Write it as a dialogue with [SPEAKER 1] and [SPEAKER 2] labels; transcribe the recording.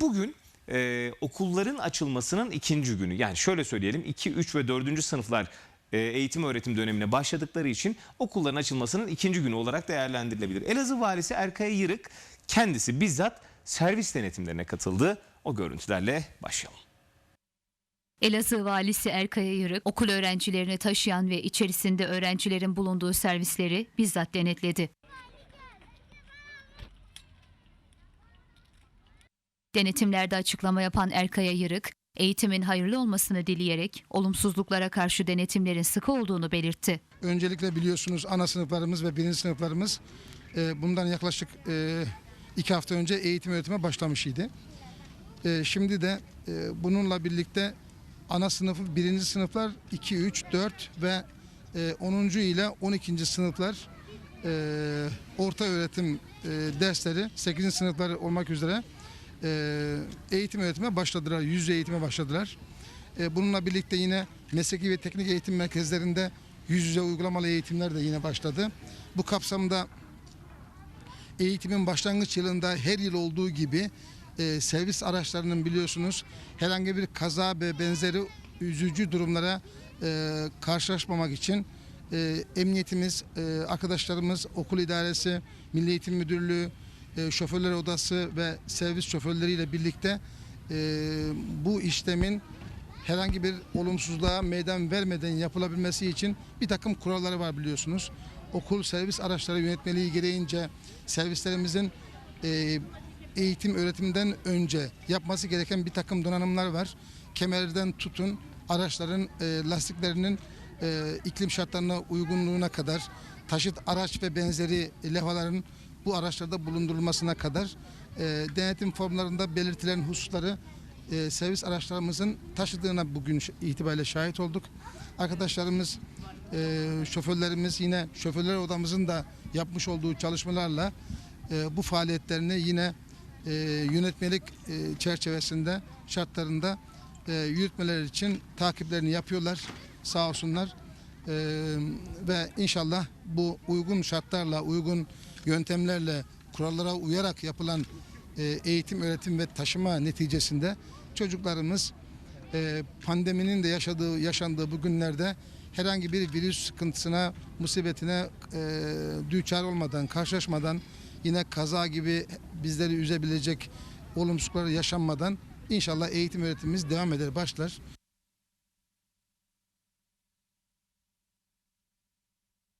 [SPEAKER 1] Bugün e, okulların açılmasının ikinci günü. Yani şöyle söyleyelim 2, 3 ve 4. sınıflar e, eğitim öğretim dönemine başladıkları için okulların açılmasının ikinci günü olarak değerlendirilebilir. Elazığ valisi Erkay Yırık kendisi bizzat servis denetimlerine katıldı. O görüntülerle başlayalım.
[SPEAKER 2] Elazığ valisi Erkaya Yırık, okul öğrencilerini taşıyan ve içerisinde öğrencilerin bulunduğu servisleri bizzat denetledi. Denetimlerde açıklama yapan Erkaya Yırık, eğitimin hayırlı olmasını dileyerek olumsuzluklara karşı denetimlerin sıkı olduğunu belirtti.
[SPEAKER 3] Öncelikle biliyorsunuz ana sınıflarımız ve birinci sınıflarımız e, bundan yaklaşık e, iki hafta önce eğitim öğretime başlamış idi. E, şimdi de bununla birlikte ana sınıfı birinci sınıflar 2, 3, 4 ve e, 10. ile 12. sınıflar orta öğretim dersleri 8. sınıflar olmak üzere e, eğitim öğretime başladılar. Yüz eğitime başladılar. E, bununla birlikte yine mesleki ve teknik eğitim merkezlerinde yüz yüze uygulamalı eğitimler de yine başladı. Bu kapsamda eğitimin başlangıç yılında her yıl olduğu gibi e, servis araçlarının biliyorsunuz herhangi bir kaza ve benzeri üzücü durumlara karşılaşmamak için emniyetimiz, arkadaşlarımız, okul idaresi, Milli Eğitim Müdürlüğü, e, şoförler odası ve servis şoförleriyle birlikte e, bu işlemin herhangi bir olumsuzluğa meydan vermeden yapılabilmesi için bir takım kuralları var biliyorsunuz. Okul servis araçları yönetmeliği gereğince servislerimizin e, eğitim öğretimden önce yapması gereken bir takım donanımlar var. Kemerden tutun araçların e, lastiklerinin iklim şartlarına uygunluğuna kadar taşıt araç ve benzeri levhaların bu araçlarda bulundurulmasına kadar e, denetim formlarında belirtilen hususları e, servis araçlarımızın taşıdığına bugün itibariyle şahit olduk. Arkadaşlarımız, e, şoförlerimiz yine şoförler odamızın da yapmış olduğu çalışmalarla e, bu faaliyetlerini yine e, yönetmelik e, çerçevesinde şartlarında e, yürütmeler için takiplerini yapıyorlar sağ olsunlar. E, ve inşallah bu uygun şartlarla, uygun yöntemlerle, kurallara uyarak yapılan e, eğitim, öğretim ve taşıma neticesinde çocuklarımız e, pandeminin de yaşadığı yaşandığı bu günlerde herhangi bir virüs sıkıntısına, musibetine e, düçar olmadan, karşılaşmadan yine kaza gibi bizleri üzebilecek olumsuzlukları yaşanmadan inşallah eğitim öğretimimiz devam eder, başlar.